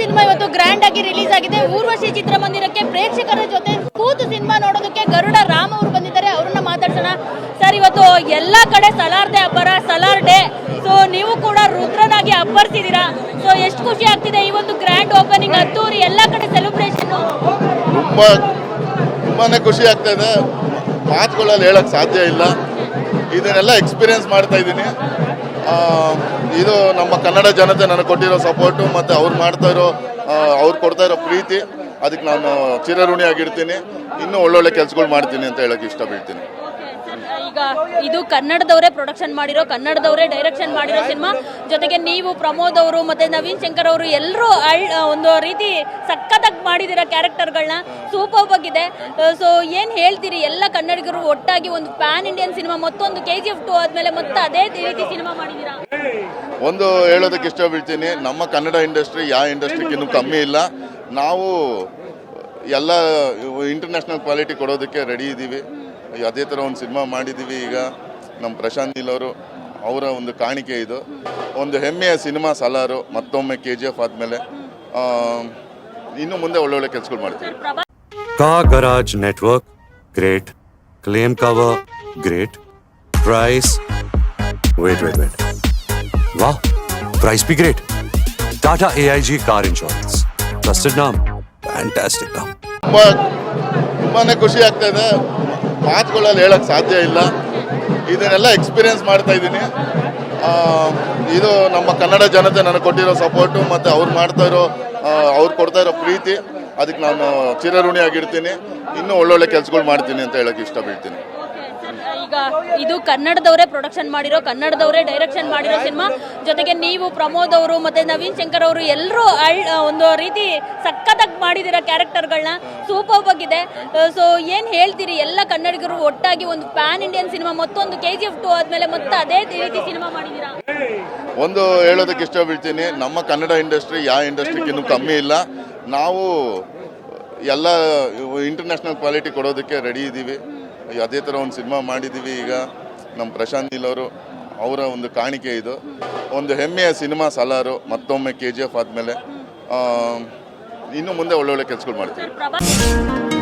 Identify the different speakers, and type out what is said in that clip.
Speaker 1: Cinema ಇವತ್ತು grand ಆಗಿ release ಆಗಿದೆ. ಊರ್ವಶಿ ಚಿತ್ರಮಂದಿರಕ್ಕೆ ಪ್ರೇಕ್ಷಕರ ಜೊತೆ ಕೂತು ಸಿನಿಮಾ ನೋಡೋದಕ್ಕೆ ಗರುಡ ರಾಮ್ ಅವರು ಬಂದಿದ್ದಾರೆ. ಅವ್ರನ್ನ ಮಾತಾಡ್ಸೋಣ. ಸರ್ ಇವತ್ತು ಎಲ್ಲಾ ಕಡೆ ಸಲಾರ್ದೆ ಅಬ್ಬರ, ಸಲಾರ್ ಡೇ. ಸೊ ನೀವು ಕೂಡ ರುದ್ರನಾಗಿ ಅಬ್ಬರಿಸಿದ್ದೀರಾ? ಸೊ ಎಷ್ಟು ಖುಷಿ ಆಗ್ತಿದೆ ಈ ಒಂದು ಗ್ರ್ಯಾಂಡ್ ಓಪನಿಂಗ್ ಹತ್ತೂರಿ ಎಲ್ಲಾ ಕಡೆ ಸೆಲೆಬ್ರೇಷನ್
Speaker 2: ತುಂಬಾ, ತುಂಬಾನೇ ಖುಷಿ ಆಗ್ತಾ ಇದೆ. ಮಾತುಗಳಲ್ಲಿ ಹೇಳಕ್ ಸಾಧ್ಯ ಇಲ್ಲ. ಇದನ್ನೆಲ್ಲ ಎಕ್ಸ್ಪೀರಿಯನ್ಸ್ ಮಾಡ್ತಾ ಇದ್ದೀನಿ. ಇದು ನಮ್ಮ ಕನ್ನಡ ಜನತೆ ನನಗೆ ಕೊಟ್ಟಿರೋ ಸಪೋರ್ಟು ಮತ್ತು ಅವ್ರು ಮಾಡ್ತಾ ಇರೋ ಅವ್ರು ಕೊಡ್ತಾ ಇರೋ ಪ್ರೀತಿ. ಅದಕ್ಕೆ ನಾನು ಚಿರಋಣಿಯಾಗಿರ್ತೀನಿ. ಇನ್ನೂ ಒಳ್ಳೊಳ್ಳೆ ಕೆಲಸಗಳು ಮಾಡ್ತೀನಿ ಅಂತ ಹೇಳೋಕೆ ಇಷ್ಟಪಡ್ತೀನಿ.
Speaker 1: ಇದು ಕನ್ನಡದವರೇ ಪ್ರೊಡಕ್ಷನ್ ಮಾಡಿರೋ, ಕನ್ನಡದವರೇ ಡೈರೆಕ್ಷನ್ ಮಾಡಿರೋ ಸಿನಿಮಾ ಜೊತೆಗೆ ನೀವು ಪ್ರಮೋದ್ ಅವರು ಮತ್ತೆ ನವೀನ್ ಶಂಕರ್ ಅವರು ಎಲ್ಲರೂ ಒಂದು ರೀತಿ ಸಖತ್ತಾಗಿ ಮಾಡಿದಿರೋ ಕ್ಯಾರೆಕ್ಟರ್ಗಳನ್ನ ಸೂಪರ್ ಆಗಿದೆ. ಸೊ ಏನ್ ಹೇಳ್ತೀರಿ? ಎಲ್ಲ ಕನ್ನಡಿಗರು ಒಟ್ಟಾಗಿ ಒಂದು ಪ್ಯಾನ್ ಇಂಡಿಯನ್ ಸಿನಿಮಾ ಮತ್ತೊಂದು ಕೆ ಜಿ ಎಫ್ ಟು ಆದ್ಮೇಲೆ ಮತ್ತೆ ಅದೇ ರೀತಿ ಸಿನಿಮಾ ಮಾಡಿದ್ದೀರಾ
Speaker 2: ಒಂದು ಹೇಳೋದಕ್ಕೆ ಇಷ್ಟಪಡ್ತೀನಿ. ನಮ್ಮ ಕನ್ನಡ ಇಂಡಸ್ಟ್ರಿ ಯಾವ ಇಂಡಸ್ಟ್ರಿಗಿನ್ನೂ ಕಮ್ಮಿ ಇಲ್ಲ. ನಾವು ಎಲ್ಲ ಇಂಟರ್ನ್ಯಾಷನಲ್ ಕ್ವಾಲಿಟಿ ಕೊಡೋದಕ್ಕೆ ರೆಡಿ ಇದ್ದೀವಿ ಅದೇ ಥರ ಒಂದು ಸಿನಿಮಾ ಮಾಡಿದ್ದೀವಿ ಈಗ ನಮ್ಮ ಪ್ರಶಾಂತ್ ನೀಲ್ ಅವರು. ಅವರ ಒಂದು ಕಾಣಿಕೆ ಇದು. ಒಂದು ಹೆಮ್ಮೆಯ ಸಿನಿಮಾ ಸಲಾರು ಮತ್ತೊಮ್ಮೆ ಕೆ ಜಿ ಎಫ್ ಆದಮೇಲೆ. ಇನ್ನು ಮುಂದೆ ಒಳ್ಳೊಳ್ಳೆ ಕೆಲಸಗಳು ಮಾಡ್ತೀವಿ.
Speaker 1: ಕಾ
Speaker 3: garage network great. Claim cover great. Price. Wait wait wait ವಾ price B great. Tata A I G car insurance. Trusted NAM. Fantastic
Speaker 2: ನಾಮ್. ತುಂಬಾ ತುಂಬಾನೇ ಖುಷಿ ಆಗ್ತಾ ಇದೆ. ಮಾತುಗಳಲ್ಲಿ ಹೇಳಕ್ ಸಾಧ್ಯ ಇಲ್ಲ. ಇದನ್ನೆಲ್ಲ ಎಕ್ಸ್ಪೀರಿಯನ್ಸ್ ಮಾಡ್ತಾ ಇದ್ದೀನಿ. ಇದು ನಮ್ಮ ಕನ್ನಡ ಜನತೆ ನನಗೆ ಕೊಟ್ಟಿರೋ ಸಪೋರ್ಟು ಮತ್ತು ಅವ್ರು ಮಾಡ್ತಾ ಇರೋ ಅವ್ರು ಕೊಡ್ತಾ ಇರೋ ಪ್ರೀತಿ. ಅದಕ್ಕೆ ನಾನು ಚಿರಋಣಿಯಾಗಿರ್ತೀನಿ. ಇನ್ನೂ ಒಳ್ಳೊಳ್ಳೆ ಕೆಲಸಗಳು ಮಾಡ್ತೀನಿ ಅಂತ ಹೇಳಕ್ಕೆ ಇಷ್ಟಪಡ್ತೀನಿ.
Speaker 1: ಈಗ ಇದು ಕನ್ನಡದವರೇ ಪ್ರೊಡಕ್ಷನ್ ಮಾಡಿರೋ, ಕನ್ನಡದವರೇ ಡೈರೆಕ್ಷನ್ ಮಾಡಿರೋ ಸಿನಿಮಾ ಜೊತೆಗೆ ನೀವು ಪ್ರಮೋದ್ ಅವರು ಮತ್ತೆ ನವೀನ್ ಶಂಕರ್ ಅವರು ಎಲ್ಲರೂ ಒಂದು ರೀತಿ ಸಕ್ಕತ್ತಾಗಿ ಮಾಡಿದಿರ ಕ್ಯಾರೆಕ್ಟರ್ಗಳನ್ನ ಸೂಪರ್ ಆಗಿದೆ. ಸೊ ಏನ್ ಹೇಳ್ತೀರಿ? ಎಲ್ಲ ಕನ್ನಡಿಗರು ಒಟ್ಟಾಗಿ ಒಂದು ಪ್ಯಾನ್ ಇಂಡಿಯನ್ ಸಿನಿಮಾ ಮತ್ತೊಂದು ಕೆ ಜಿ ಎಫ್ ಟು ಆದ್ಮೇಲೆ ಮತ್ತೆ ಅದೇ ರೀತಿ ಸಿನಿಮಾ ಮಾಡಿದೀರಾ?
Speaker 2: ಒಂದು ಹೇಳೋದಕ್ಕೆ ಇಷ್ಟಪಡ್ತೀನಿ. ನಮ್ಮ ಕನ್ನಡ ಇಂಡಸ್ಟ್ರಿ ಯಾವ ಇಂಡಸ್ಟ್ರಿಗಿನ್ನೂ ಕಮ್ಮಿ ಇಲ್ಲ. ನಾವು ಎಲ್ಲ ಇಂಟರ್ನ್ಯಾಷನಲ್ ಕ್ವಾಲಿಟಿ ಕೊಡೋದಕ್ಕೆ ರೆಡಿ ಇದ್ದೀವಿ ಅದೇ ಥರ ಒಂದು ಸಿನಿಮಾ ಮಾಡಿದ್ದೀವಿ ಈಗ. ನಮ್ಮ ಪ್ರಶಾಂತ್ ನೀಲ್ ಅವರು, ಅವರ ಒಂದು ಕಾಣಿಕೆ ಇದು. ಒಂದು ಹೆಮ್ಮೆಯ ಸಿನಿಮಾ ಸಲಾರು, ಮತ್ತೊಮ್ಮೆ ಕೆ ಜಿ ಎಫ್ ಆದಮೇಲೆ. ಇನ್ನು ಮುಂದೆ ಒಳ್ಳೊಳ್ಳೆ ಕೆಲಸಗಳು ಮಾಡ್ತೀವಿ.